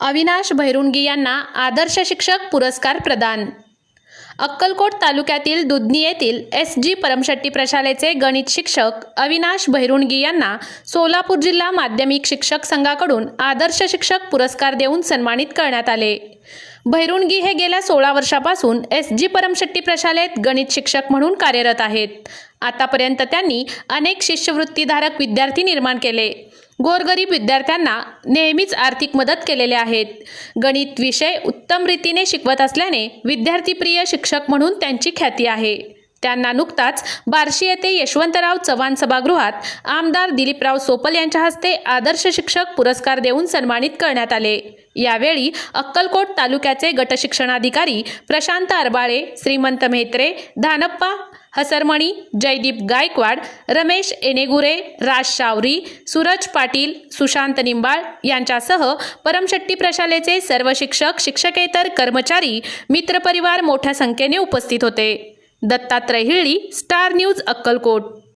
अविनाश भैरुणगी यांना आदर्श शिक्षक पुरस्कार प्रदान. अक्कलकोट तालुक्यातील दुधनी येथील एस जी परमशेट्टी प्रशालेचे गणित शिक्षक अविनाश भैरुणगी यांना सोलापूर जिल्हा माध्यमिक शिक्षक संघाकडून आदर्श शिक्षक पुरस्कार देऊन सन्मानित करण्यात आले. भैरुणगी हे गेल्या सोळा वर्षापासून एस जी परमशेट्टी प्रशालेत गणित शिक्षक म्हणून कार्यरत आहेत. आतापर्यंत त्यांनी अनेक शिष्यवृत्तीधारक विद्यार्थी निर्माण केले. गोरगरीब विद्यार्थ्यांना नेहमीच आर्थिक मदत केलेले आहेत गणित विषय उत्तम रीतीने शिकवत असल्याने विद्यार्थीप्रिय शिक्षक म्हणून त्यांची ख्याती आहे. त्यांना नुकताच बार्शी येथे यशवंतराव चव्हाण सभागृहात आमदार दिलीपराव सोपल यांच्या हस्ते आदर्श शिक्षक पुरस्कार देऊन सन्मानित करण्यात आले. यावेळी अक्कलकोट तालुक्याचे गटशिक्षणाधिकारी प्रशांत अरबाळे श्रीमंत म्हेत्रे धानप्पा हसरमणी जयदीप गायकवाड रमेश एनेगुरे राज शावरी सूरज पाटील सुशांत निंबाळ यांच्यासह परमशट्टी प्रशालेचे सर्व शिक्षक शिक्षकेतर कर्मचारी मित्रपरिवार मोठ्या संख्येने उपस्थित होते. Dattatray Hili star news Akkalkot.